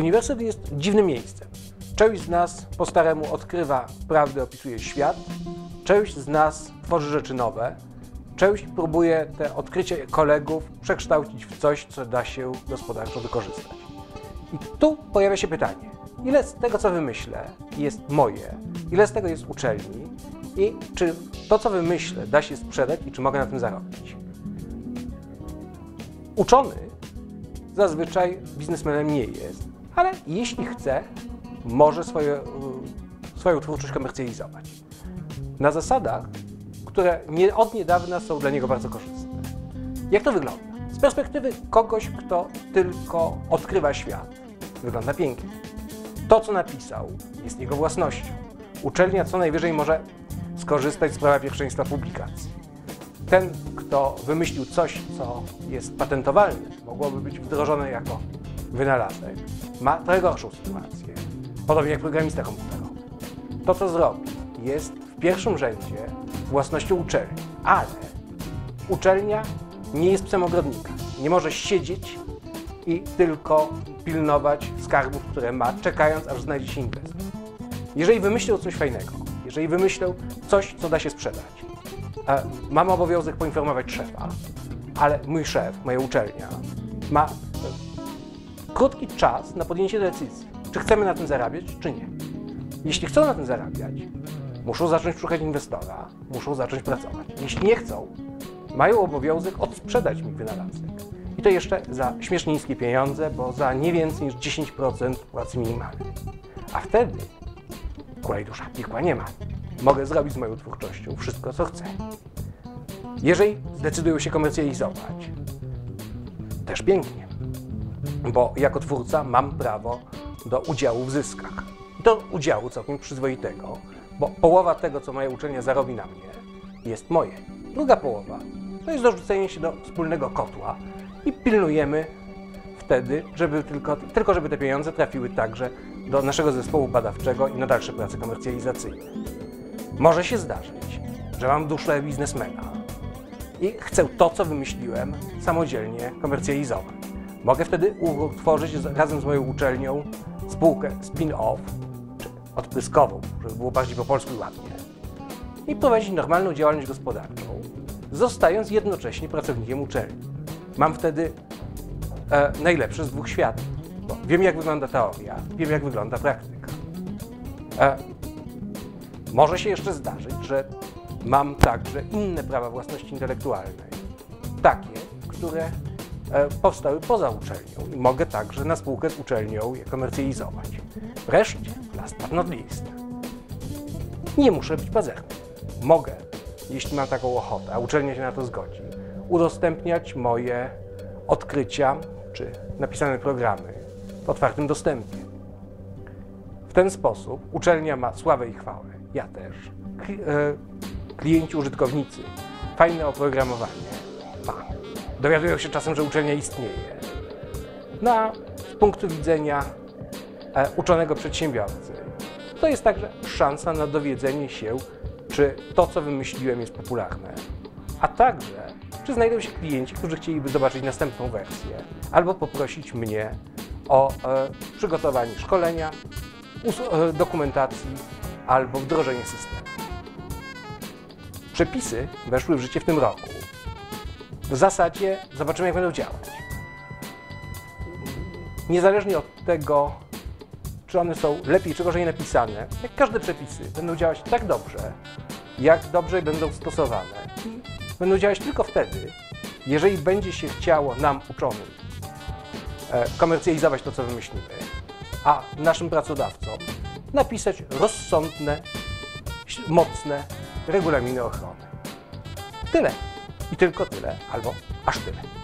Uniwersytet jest dziwnym miejscem. Część z nas po staremu odkrywa prawdę, opisuje świat, część z nas tworzy rzeczy nowe, część próbuje te odkrycie kolegów przekształcić w coś, co da się gospodarczo wykorzystać. I tu pojawia się pytanie, ile z tego, co wymyślę, jest moje, ile z tego jest uczelni i czy to, co wymyślę, da się sprzedać i czy mogę na tym zarobić. Uczony zazwyczaj biznesmenem nie jest, ale jeśli chce, może swoje, swoją twórczość komercjalizować. Na zasadach, które nie, od niedawna są dla niego bardzo korzystne. Jak to wygląda? Z perspektywy kogoś, kto tylko odkrywa świat, wygląda pięknie. To, co napisał, jest jego własnością. Uczelnia co najwyżej może skorzystać z prawa pierwszeństwa publikacji. Ten, kto wymyślił coś, co jest patentowalne, mogłoby być wdrożone jako wynalazek, ma trochę gorszą sytuację. Podobnie jak programista komputerowy. To, co zrobi, jest w pierwszym rzędzie własnością uczelni, ale uczelnia nie jest psem ogrodnika. Nie może siedzieć i tylko pilnować skarbów, które ma, czekając, aż znajdzie się inwestor. Jeżeli wymyślą coś fajnego, jeżeli wymyślą coś, co da się sprzedać, e, mam obowiązek poinformować szefa, ale mój szef, moja uczelnia ma krótki czas na podjęcie decyzji, czy chcemy na tym zarabiać, czy nie. Jeśli chcą na tym zarabiać, muszą zacząć szukać inwestora, muszą zacząć pracować. Jeśli nie chcą, mają obowiązek odsprzedać mi wynalazek. I to jeszcze za śmiesznie niskie pieniądze, bo za nie więcej niż 10% płacy minimalnej. A wtedy kulej dusza, piekła nie ma. Mogę zrobić z moją twórczością wszystko, co chcę. Jeżeli zdecydują się komercjalizować, też pięknie, bo jako twórca mam prawo do udziału w zyskach. To udziału całkiem przyzwoitego, bo połowa tego, co moja uczelnia zarobi na mnie, jest moje. Druga połowa to jest dorzucenie się do wspólnego kotła i pilnujemy wtedy, żeby tylko, tylko żeby te pieniądze trafiły także do naszego zespołu badawczego i na dalsze prace komercjalizacyjne. Może się zdarzyć, że mam duszę biznesmena i chcę to, co wymyśliłem, samodzielnie komercjalizować. Mogę wtedy utworzyć razem z moją uczelnią spółkę spin-off, czy odpryskową, żeby było bardziej po polsku ładnie, i prowadzić normalną działalność gospodarczą, zostając jednocześnie pracownikiem uczelni. Mam wtedy e, najlepsze z dwóch światów. Bo wiem, jak wygląda teoria, wiem, jak wygląda praktyka. E, może się jeszcze zdarzyć, że mam także inne prawa własności intelektualnej, takie, które powstały poza uczelnią i mogę także na spółkę z uczelnią je komercjalizować. Wreszcie, last but not least, nie muszę być pazerny. Mogę, jeśli mam taką ochotę, a uczelnia się na to zgodzi, udostępniać moje odkrycia czy napisane programy w otwartym dostępie. W ten sposób uczelnia ma sławę i chwałę, ja też, e, klienci, użytkownicy, fajne oprogramowanie. Dowiadują się czasem, że uczelnia istnieje. Na z punktu widzenia e, uczonego przedsiębiorcy, to jest także szansa na dowiedzenie się, czy to, co wymyśliłem, jest popularne, a także, czy znajdą się klienci, którzy chcieliby zobaczyć następną wersję, albo poprosić mnie o e, przygotowanie szkolenia, e, dokumentacji albo wdrożenie systemu. Przepisy weszły w życie w tym roku. W zasadzie zobaczymy, jak będą działać. Niezależnie od tego, czy one są lepiej czy gorzej napisane, jak każde przepisy będą działać tak dobrze, jak dobrze będą stosowane. Będą działać tylko wtedy, jeżeli będzie się chciało nam, uczonym, e, komercjalizować to, co wymyślimy, a naszym pracodawcom napisać rozsądne, mocne regulaminy ochrony. Tyle. I tylko tyle, albo aż tyle.